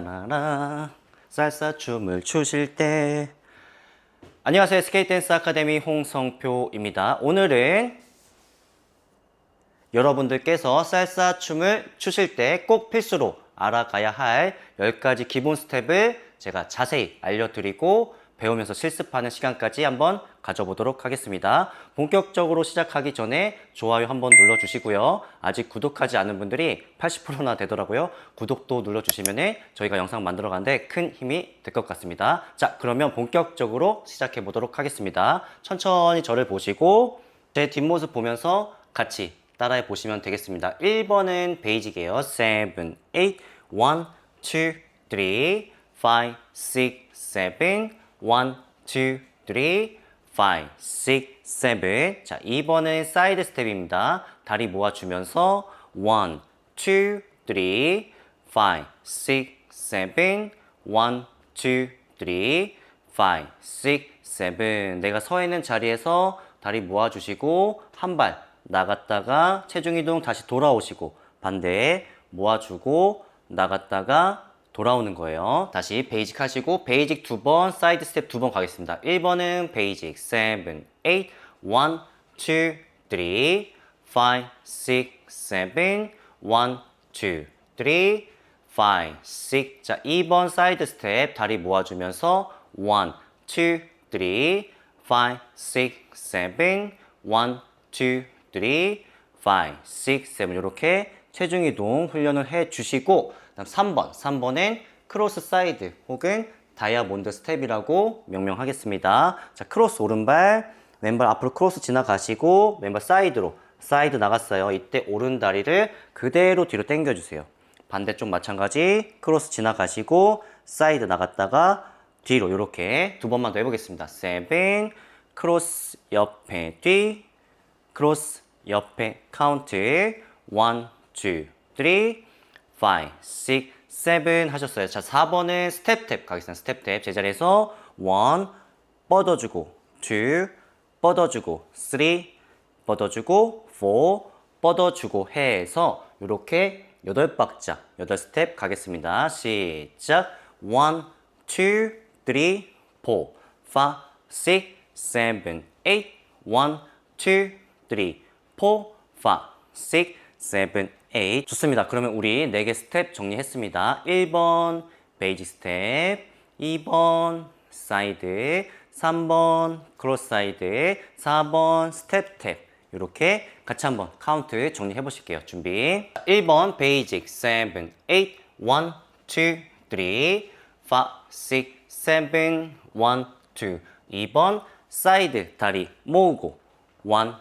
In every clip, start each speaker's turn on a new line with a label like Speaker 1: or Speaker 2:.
Speaker 1: 라라 쌀쌀 춤을 추실 때. 안녕하세요. 스케이트댄스 아카데미 홍성표입니다. 오늘은 여러분들께서 쌀쌀 춤을 추실 때 꼭 필수로 알아가야 할 10가지 기본 스텝을 제가 자세히 알려드리고 배우면서 실습하는 시간까지 한번 가져보도록 하겠습니다. 본격적으로 시작하기 전에 좋아요 한번 눌러주시고요. 아직 구독하지 않은 분들이 80%나 되더라고요. 구독도 눌러주시면 저희가 영상 만들어 가는데 큰 힘이 될 것 같습니다. 자, 그러면 본격적으로 시작해 보도록 하겠습니다. 천천히 저를 보시고 제 뒷모습 보면서 같이 따라해 보시면 되겠습니다. 1번은 베이직이에요. 7, 8, 1, 2, 3, 5, 6, 7, 1, 2, 3, 5, 6, 7. 자, 2번은 사이드 스텝입니다. 다리 모아주면서 1, 2, 3, 5, 6, 7, 1, 2, 3, 5, 6, 7. 내가 서 있는 자리에서 다리 모아주시고 한 발 나갔다가 체중 이동 다시 돌아오시고 반대에 모아주고 나갔다가 돌아오는 거예요. 다시 베이직 하시고 베이직 두 번, 사이드 스텝 두 번 가겠습니다. 1번은 베이직 7, 8, 1, 2, 3, 5, 6, 7, 1, 2, 3, 5, 6. 자, 2번 사이드 스텝 다리 모아주면서 1, 2, 3, 5, 6, 7, 1, 2, 3, 5, 6, 7 이렇게 체중 이동 훈련을 해 주시고 그 다음 3번, 3번은 크로스 사이드 혹은 다이아몬드 스텝이라고 명명하겠습니다. 자, 크로스 오른발, 왼발 앞으로 크로스 지나가시고 왼발 사이드로 사이드 나갔어요. 이때 오른 다리를 그대로 뒤로 당겨 주세요. 반대쪽 마찬가지 크로스 지나가시고 사이드 나갔다가 뒤로 이렇게 두 번만 더 해보겠습니다. 7 크로스 옆에 뒤 크로스 옆에 카운트 1, 2, 3, 5, 6, 7 하셨어요. 자, 4번은 스텝 탭 가겠습니다. 스텝 탭 제자리에서 1 뻗어주고 2 뻗어주고 3 뻗어주고 4 뻗어주고 해서 이렇게 8박자 8스텝 가겠습니다. 시작 1, 2, 3, 4, 5, 6, 7, 8 1, 2, 3, 4, 5, 6, 7, 8 좋습니다. 그러면 우리 4개 스텝 정리했습니다. 1번 베이직 스텝 2번 사이드 3번 크로스 사이드 4번 스텝 탭 이렇게 같이 한번 카운트 정리해 보실게요. 준비 1번 베이직 7, 8 1, 2, 3, 5, 6, 7, 1, 2 2번 사이드 다리 모으고 1,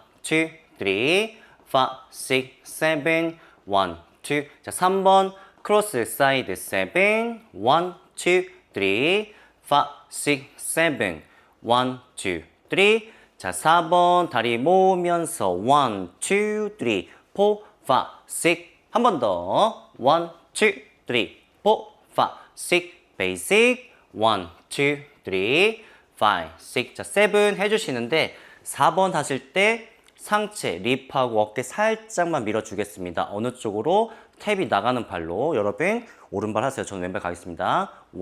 Speaker 1: 2, 3, 5, 6, 7, 1, 2 자, 3번 크로스 사이드 7, 1, 2, 3, 5, 6, 7, 1, 2, 3 자, 4번 다리 모으면서 1, 2, 3, 4, 5, 6 한 번 더. 1, 2, 3, 4, 5, 6 베이직 1, 2, 3, 5, 6 자, 7 해주시는데 4번 하실 때 상체, 립하고 어깨 살짝만 밀어주겠습니다. 어느 쪽으로 탭이 나가는 발로 여러분 오른발 하세요. 저는 왼발 가겠습니다. 1,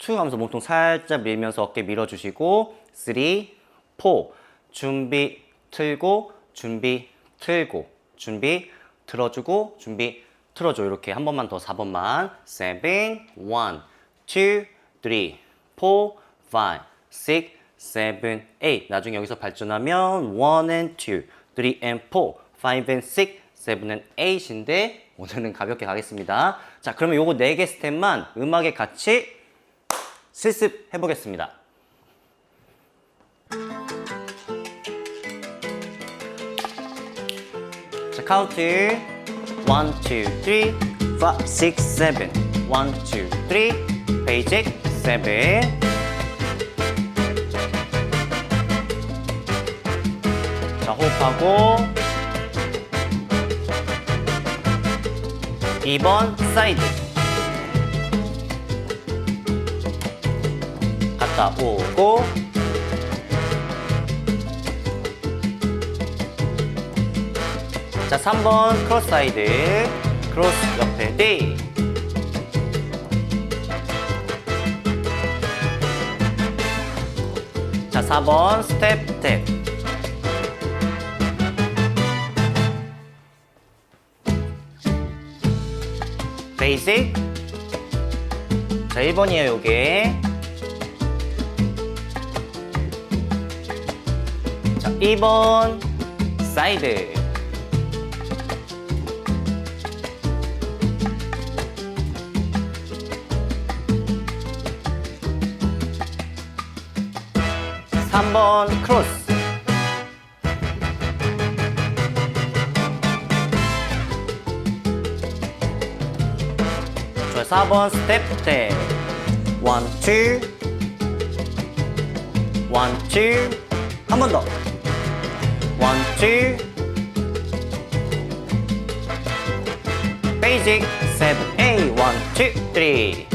Speaker 1: 2 하면서 몸통 살짝 밀면서 어깨 밀어주시고 3, 4 준비 틀고 준비 틀고 준비 틀어주고 준비 틀어줘 이렇게 한 번만 더 4번만 7, 1, 2, 3, 4, 5, 6, 7, 8 나중에 여기서 발전하면 1 and 2, 3 and 4, 5 and 6, 7 and 8인데 오늘은 가볍게 가겠습니다. 자 그러면 요거 4개 스텝만 음악에 같이 실습해 보겠습니다. 자 카운트 1, 2, 3, 5, 6, 7 1, 2, 3 베이직 7 하고 2번 사이드 갔다 오고 자 3번 크로스 사이드 크로스 옆에 대자 4번 스텝 스텝. 베이직. 자, 1번이에요, 요게. 자, 2번 사이드. 삼번 크로스. 좋아요. 4번 스텝 스텝. 원, 투. 원, 투. 한 번 더. 원, 투. 베이직. 세븐, 에이. 원, 투, 쓰리.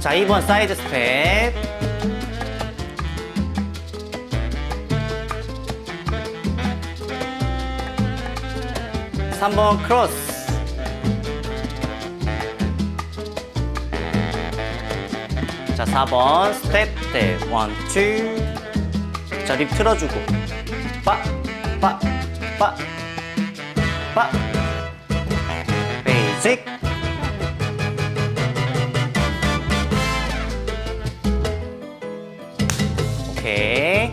Speaker 1: 자, 2번 사이드 스텝. 삼번 크로스. 자, 4번 스텝 스텝. 원, 투. 자, 립 틀어주고. 빠, 빠, 빠, 빠. 베이직. 오케이.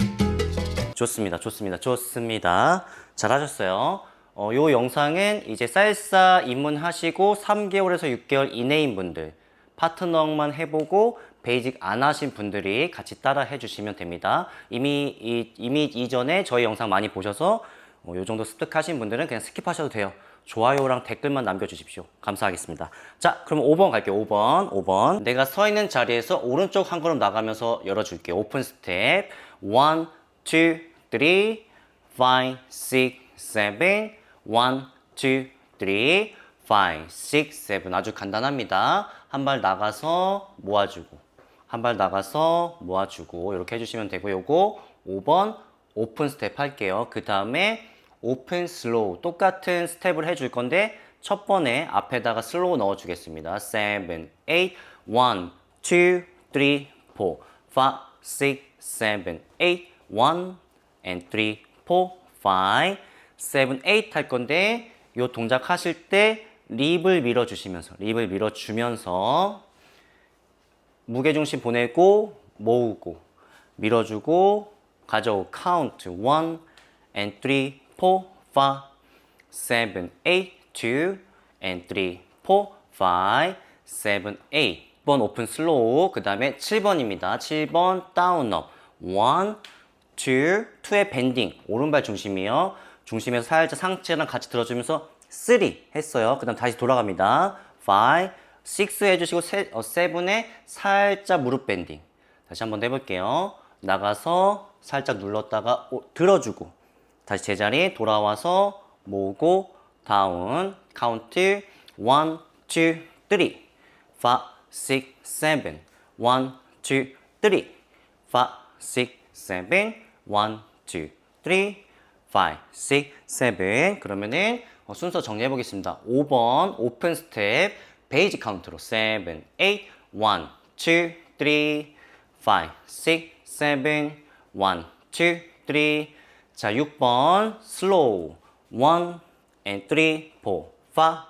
Speaker 1: 좋습니다. 좋습니다. 좋습니다. 잘하셨어요. 어, 요 영상은 이제 쌀사 입문하시고 3개월에서 6개월 이내인 분들, 파트너만 해보고 베이직 안 하신 분들이 같이 따라 해주시면 됩니다. 이미, 이, 이미 이전에 저희 영상 많이 보셔서 어, 요 정도 습득하신 분들은 그냥 스킵하셔도 돼요. 좋아요랑 댓글만 남겨주십시오. 감사하겠습니다. 자, 그럼 5번 갈게요. 5번. 5번. 내가 서 있는 자리에서 오른쪽 한 걸음 나가면서 열어줄게요. 오픈 스텝. 1, 2, 3, 5, 6, 7. 1, 2, 3, 5, 6, 7. 아주 간단합니다. 한 발 나가서 모아주고. 한 발 나가서 모아주고. 이렇게 해주시면 되고, 요거 5번 오픈 스텝 할게요. 그 다음에 오픈 슬로우 똑같은 스텝을 해줄 건데 첫 번에 앞에다가 슬로우 넣어주겠습니다. 7, 8, 1, 2, 3, 4, 5, 6, 7, 8, 1, and 3, 4, 5, 7, 8 할 건데 요 동작 하실 때 립을 밀어주시면서 립을 밀어주면서 무게중심 보내고 모으고 밀어주고 가져오고 카운트 1 and 3, 4, 5, 7, 8, 2 and 3, 4, 5, 7, 8 1번 오픈 슬로우 그 다음에 7번입니다. 7번 다운업. 1, 2, 2의 밴딩. 오른발 중심이요 중심에서 살짝 상체랑 같이 들어주면서 3 했어요. 그 다음 다시 돌아갑니다. 5, 6 해주시고 7에 살짝 무릎 밴딩. 다시 한번 해볼게요. 나가서 살짝 눌렀다가 오- 들어주고 다시 제자리 돌아와서 모으고 다운 카운트 1, 2, 3 5, 6, 7 1, 2, 3 5, 6, 7 1, 2, 3 5, 6, 7 그러면은 어, 순서 정리해 보겠습니다. 5번 오픈 스텝 베이지 카운트로 7, 8 1, 2, 3 5, 6, 7 1, 2, 3 자, 6번 슬로우 1 and 3, 4, 5,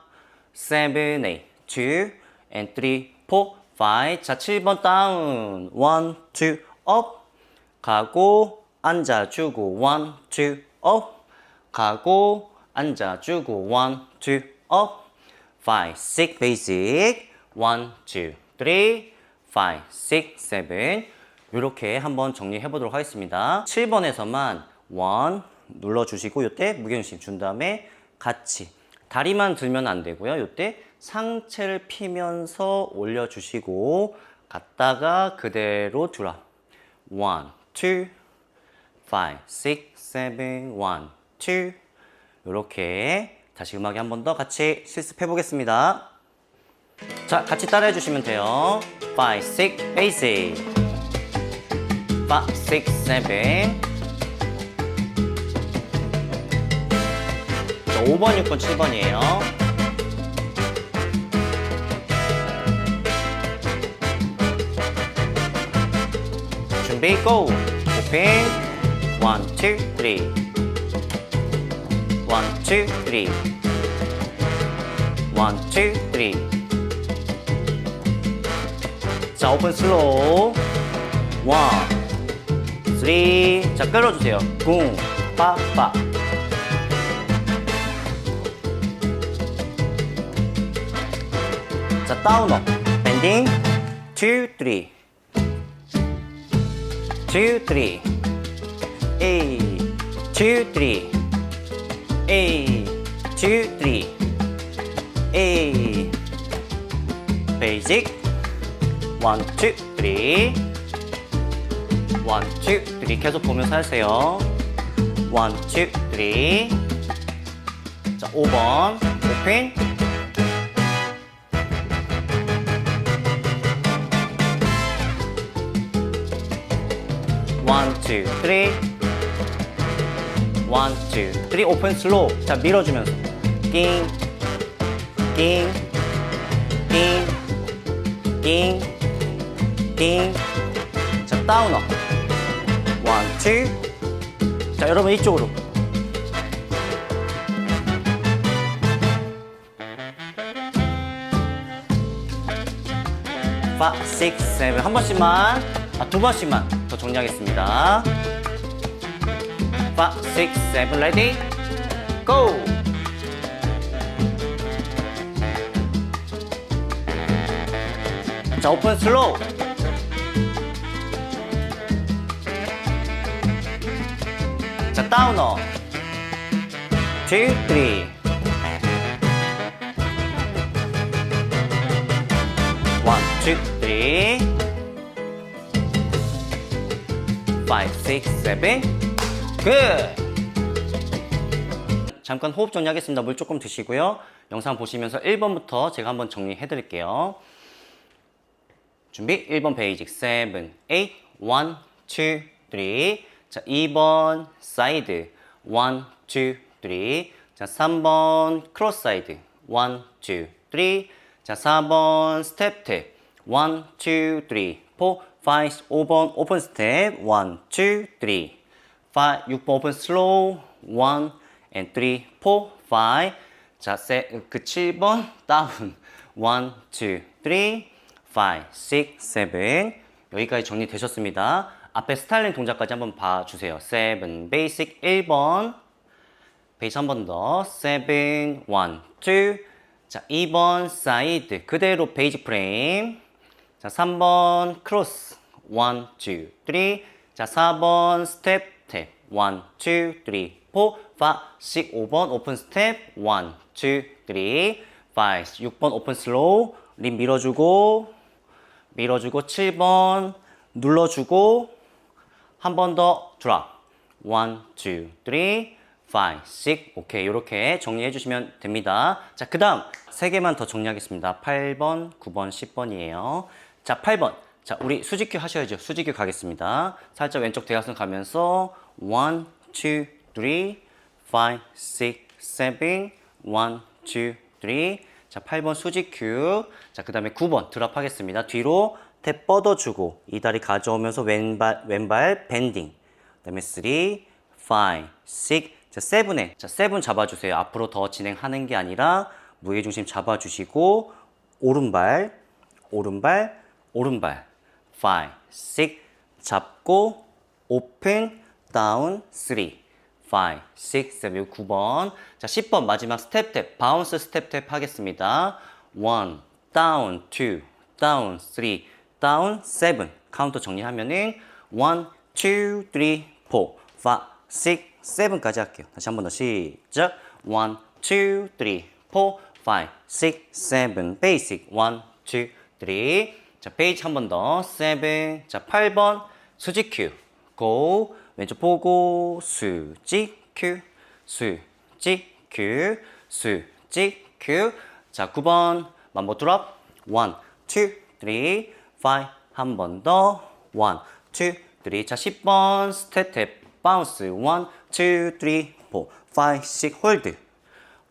Speaker 1: 7, 8, 2 and 3, 4, 5 자, 7번 다운 1, 2, 업 가고 앉아주고 1, 2, 업. 가고 앉아주고 1, 2, 업. 5, 6 베이직 1, 2, 3, 5, 6, 7 이렇게 한번 정리해 보도록 하겠습니다. 7번에서만 1 눌러 주시고 이때 무게중심 준 다음에 같이 다리만 들면 안 되고요. 이때 상체를 피면서 올려 주시고 갔다가 그대로 드랍 1, 2, 5, 6, 7, 1, 2 이렇게 다시 음악에 한 번 더 같이 실습해 보겠습니다. 자, 같이 따라해 주시면 돼요. 5, 6, 8, 6 5, 6, 7 자, 5번, 6번, 7번이에요. 준비, 고! 오픈! 원, 투, 쓰리 원, 투, 쓰리 원, 투, 쓰리 자 오픈 슬로우 원, 쓰리 자 끌어주세요. 쿵, 빠빠. 자 다운업. 밴딩 2, 3 2, 3 A 2, 3 A 2, 3 A 베이직 1, 2, 3 1, 2, 3 계속 보면서 하세요. 1, 2, 3 자, 5번. 오픈. 원, 투, 쓰리. 원, 투, 쓰리. 오픈 슬로우. 자, 밀어주면서. 낑, 낑, 낑, 낑, 낑. 자, 다운업. 원, 투. 자, 여러분 이쪽으로. 파, 식, 세븐. 한 번씩만, 아, 두 번씩만 더 정리하겠습니다. 파, 식, 세븐, 레디, 고! 자, 오픈 슬로우. 자, 다운어. 2, 3. One, two, three. Five, six, seven. Good. 잠깐 호흡 정리하겠습니다. 물 조금 드시고요. 영상 보시면서 1번부터 제가 한번 정리해 드릴게요. 준비 1번 베이직 7, 8, 1, 2, 3 자, 2번 사이드 1, 2, 3 자, 3번 크로스 사이드 1, 2, 3 자, 4번 스텝 탭 1, 2, 3 4, 5, 5번 오픈 스텝 1, 2, 3 5, 6번 오픈 슬로우 1 and 3, 4, 5 자, 세, 그 7번 다운. 1, 2, 3 5, 6, 7 여기까지 정리되셨습니다. 앞에 스타일링 동작까지 한번 봐주세요. 7, 베이직 1번. 베이스 한 번 더. 7, 1, 2 자, 2번 사이드 그대로 베이직 프레임 자, 3번 크로스 1, 2, 3 자, 4번 스텝 탭 1, 2, 3, 4, 5, 6, 5번 오픈 스텝 1, 2, 3 5, 6번 오픈 슬로우 립 밀어주고 밀어주고 7번 눌러주고 한 번 더 드랍 1, 2, 3 5, 6 오케이 이렇게 정리해 주시면 됩니다. 자 그 다음 세 개만 더 정리하겠습니다. 8번, 9번, 10번이에요. 자 8번 자 우리 수직큐 하셔야죠 수직큐 가겠습니다 살짝 왼쪽 대각선 가면서 1, 2, 3 5, 6, 7 1, 2, 3 자, 8번 수직 큐. 자, 그 다음에 9번 드랍 하겠습니다. 뒤로 탭 뻗어주고 이 다리 가져오면서 왼발, 왼발 밴딩. 그 다음에 3, 5, 6, 자, 7에. 자, 7 잡아주세요. 앞으로 더 진행하는 게 아니라 무게중심 잡아주시고 오른발, 오른발, 오른발. 5, 6 잡고 오픈, 다운, 3. 5, 6, 7, 9번. 자, 10번 마지막 스텝 탭, 바운스 스텝 탭 하겠습니다. 1, 다운, 2, 다운, 3, 다운, 7. 카운터 정리하면은 1, 2, 3, 4, 5, 6, 7까지 할게요. 다시 한 번 더 시작. 1, 2, 3, 4, 5, 6, 7. 베이직. 1, 2, 3. 자, 베이지 한 번 더. 7. 자, 8번 수직 큐. 고. 왼쪽 보고 수직 큐. 수직 큐. 수직 큐. 자, 9번 만보 드롭. 1, 2, 3, 5. 한 번 더. 1, 2, 3. 자, 10번 스텝 탭 바운스. 1, 2, 3, 4, 5, 6 홀드.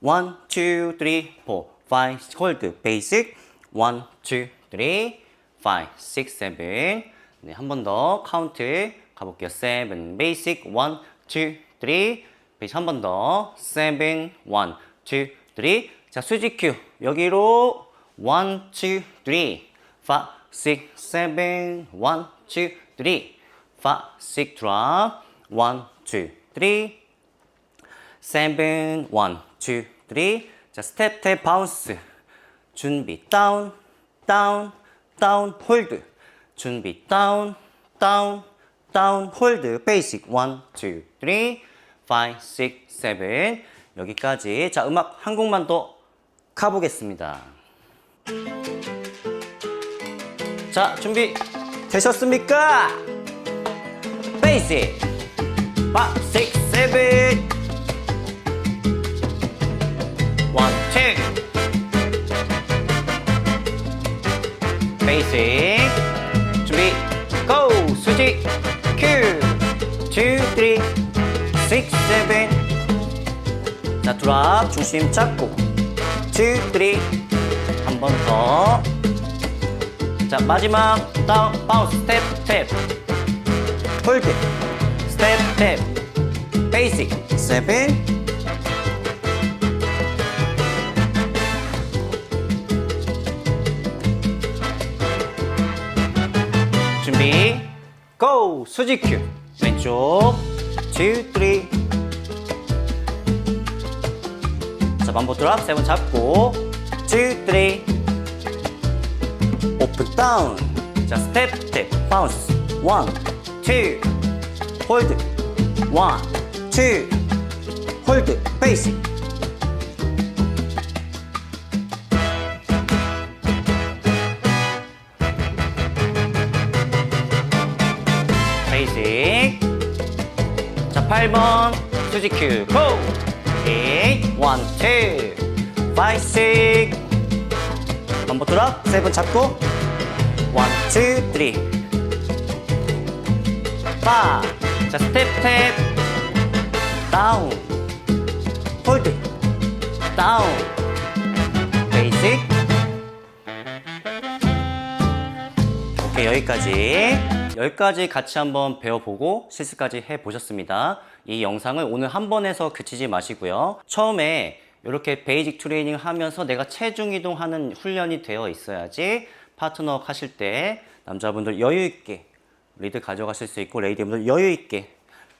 Speaker 1: 1, 2, 3, 4, 5, 6 홀드. 베이직. 1, 2, 3, 5, 6, 7, 네, 한 번 더 카운트 가볼게요. 7 basic 1 2 3 베이스 한 번 더. 7 1 2 3 자, 수지 큐. 여기로 1 2 3 5 6 7 1 2 3 5 6 drop. 1 2 3 7 1 2 3 자, 스텝 탭 바운스. 준비 다운 다운 다운 홀드 준비 다운 다운 다운 홀드 베이직 1 2 3 5 6 7 여기까지. 자 음악 한 곡만 더 가보겠습니다. 자 준비 되셨습니까? 베이직 5 6 7 2, 3, 6, 7 자, 드랍 중심 잡고. 2, 3 한 번 더. 자, 마지막 다운 바운스 스텝 스텝 홀드. 스텝 스텝 베이직. 7 준비 고! 수지 큐 왼쪽. 2 3 자, 반복 드랍. 세 번 잡고. 2 3 오픈 다운 자 스텝 스텝 바운스 1 2 홀드 1 2 홀드 베이직 8번 수지 큐 고! 8 1 2 5 6 반복 드랍 7 잡고 1 2 3 5. 자, 스텝, 스텝. 다운. 홀드. 다운. 베이직. 오케이, 여기까지. 여기까지 같이 한번 배워보고 실습까지 해보셨습니다. 이 영상을 오늘 한 번에서 그치지 마시고요. 처음에 이렇게 베이직 트레이닝 하면서 내가 체중 이동하는 훈련이 되어 있어야지 파트너 하실 때 남자분들 여유 있게 리드 가져가실 수 있고 레이디분들 여유 있게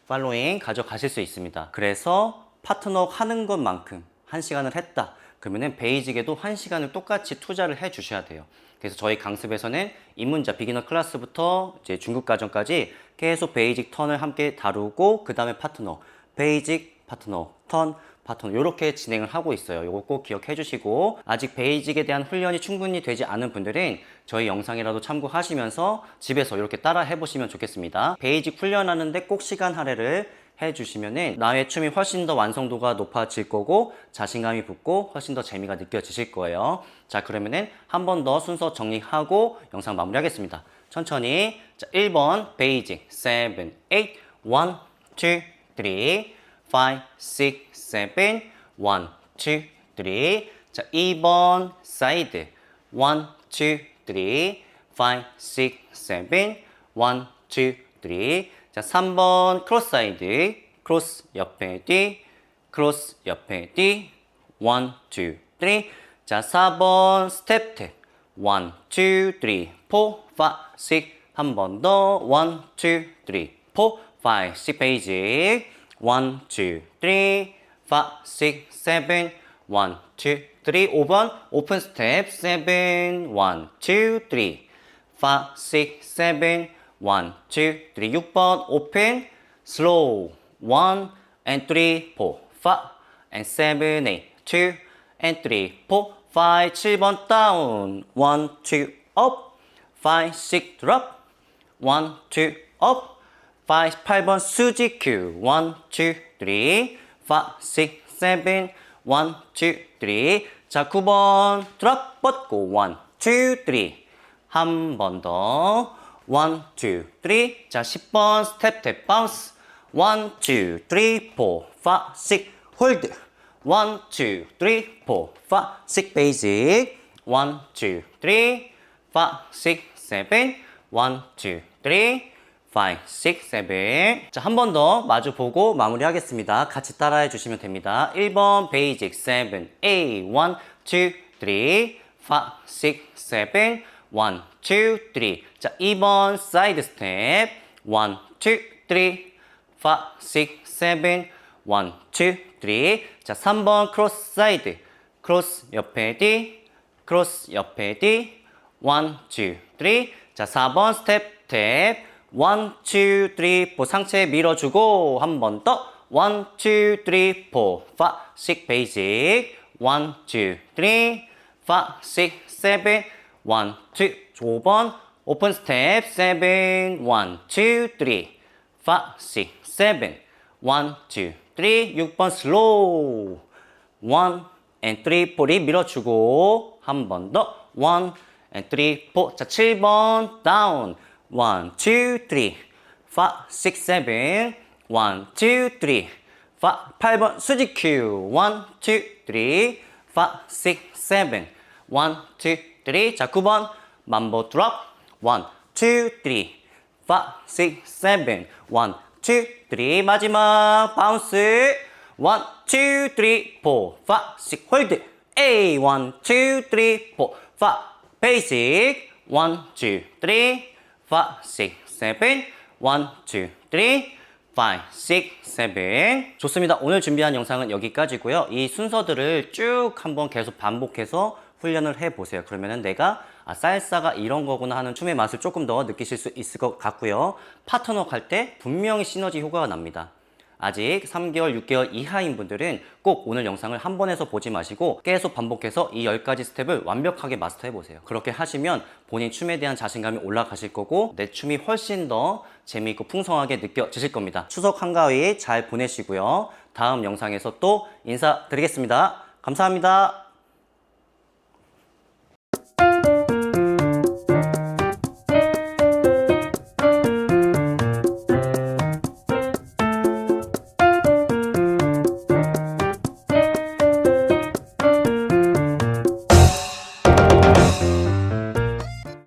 Speaker 1: 팔로잉 가져가실 수 있습니다. 그래서 파트너 하는 것만큼 한 시간을 했다. 그러면은 베이직에도 한 시간을 똑같이 투자를 해 주셔야 돼요. 그래서 저희 강습에서는 입문자 비기너 클래스부터 이제 중급 과정까지 계속 베이직 턴을 함께 다루고 그 다음에 파트너 베이직 파트너 턴 파트너 이렇게 진행을 하고 있어요. 이거 꼭 기억해 주시고 아직 베이직에 대한 훈련이 충분히 되지 않은 분들은 저희 영상이라도 참고하시면서 집에서 이렇게 따라 해보시면 좋겠습니다. 베이직 훈련하는데 꼭 시간 할애를 해주시면은 나의 춤이 훨씬 더 완성도가 높아질 거고 자신감이 붙고 훨씬 더 재미가 느껴지실 거예요. 자 그러면은 한 번 더 순서 정리하고 영상 마무리하겠습니다. 천천히 자 1번 베이직 7, 8, 1, 2, 3, 5, 6, 7, 1, 2, 3. 자, 2번 사이드. 1, 2, 3, 5, 6, 7, 1, 2, 3. 자, 3번 크로스 사이드. 크로스 옆에 뒤. 크로스 옆에 뒤. 1, 2, 3. 자, 4번 스텝 탭. 1, 2, 3, 4, 5, 6. 한 번 더. 1, 2, 3, 4, 5, 6 페이지. 1, 2, 3, 5, 6, 7, 1, 2, 3. 5번 오픈 스텝 7, 1, 2, 3, 5, 6, 7, 1, 2, 3. 6번 오픈. 슬로우 1 and 3, 4, 5 and 7, 8, 2 and 3, 4, 5, 7번 다운 1, 2, up. 5, 6 drop. 1, 2, up. 5, 8번 수지 큐. 1, 2, 3 5, 6, 7 1, 2, 3 자, 9번 드랍 뻗고. 1, 2, 3 한 번 더 1, 2, 3 자, 10번 스텝 탭 바운스 1, 2, 3, 4, 5, 6 홀드 1, 2, 3, 4, 5, 6 베이직 1, 2, 3 5, 6, 7 1, 2, 5, 6, 7. 자, 한 번 더 마주 보고 마무리하겠습니다. 같이 따라해 주시면 됩니다. 1번 베이직 7, A, 1, 2, 3, 5, 6, 7, 1, 2, 3. 자, 2번 사이드 스텝. 1, 2, 3, 5, 6, 7, 1, 2, 3. 자, 3번 크로스 사이드 크로스 옆에 D. 크로스 옆에 D. 1, 2, 3. 자, 4번 스텝 탭 1, 2, 3, 4 상체 밀어주고 한 번 더. 1, 2, 3, 4, 5, 6 베이직 1, 2, 3, 5, 6, 7, 1, 2, 5번. 오픈 스텝 7, 1, 2, 3, 5, 6, 7, 1, 2, 3, 6번 슬로우. 1 and 3, 4리 밀어주고 한 번 더. 1 and 3, 4. 자, 7번 다운. 1, 2, 3, 5, 6, 7 1, 2, 3, 5, 8번 수직 큐. 1, 2, 3, 5, 6, 7 1, 2, 3. 자, 9번. mambo drop 1, 2, 3, 5, 6, 7 1, 2, 3. 마지막 바운스. 1, 2, 3, 4, 5, 6 홀드. A 1, 2, 3, 4, 5 베이직 1, 2, 3, 5, 6, 7 1, 2, 3, 5, 6, 7 좋습니다. 오늘 준비한 영상은 여기까지고요. 이 순서들을 쭉 한번 계속 반복해서 훈련을 해보세요. 그러면은 내가 아, 살사가 이런 거구나 하는 춤의 맛을 조금 더 느끼실 수 있을 것 같고요. 파트너 할 때 분명히 시너지 효과가 납니다. 아직 3개월, 6개월 이하인 분들은 꼭 오늘 영상을 한 번에서 보지 마시고 계속 반복해서 이 10가지 스텝을 완벽하게 마스터해 보세요. 그렇게 하시면 본인 춤에 대한 자신감이 올라가실 거고 내 춤이 훨씬 더 재미있고 풍성하게 느껴지실 겁니다. 추석 한가위 잘 보내시고요. 다음 영상에서 또 인사드리겠습니다. 감사합니다.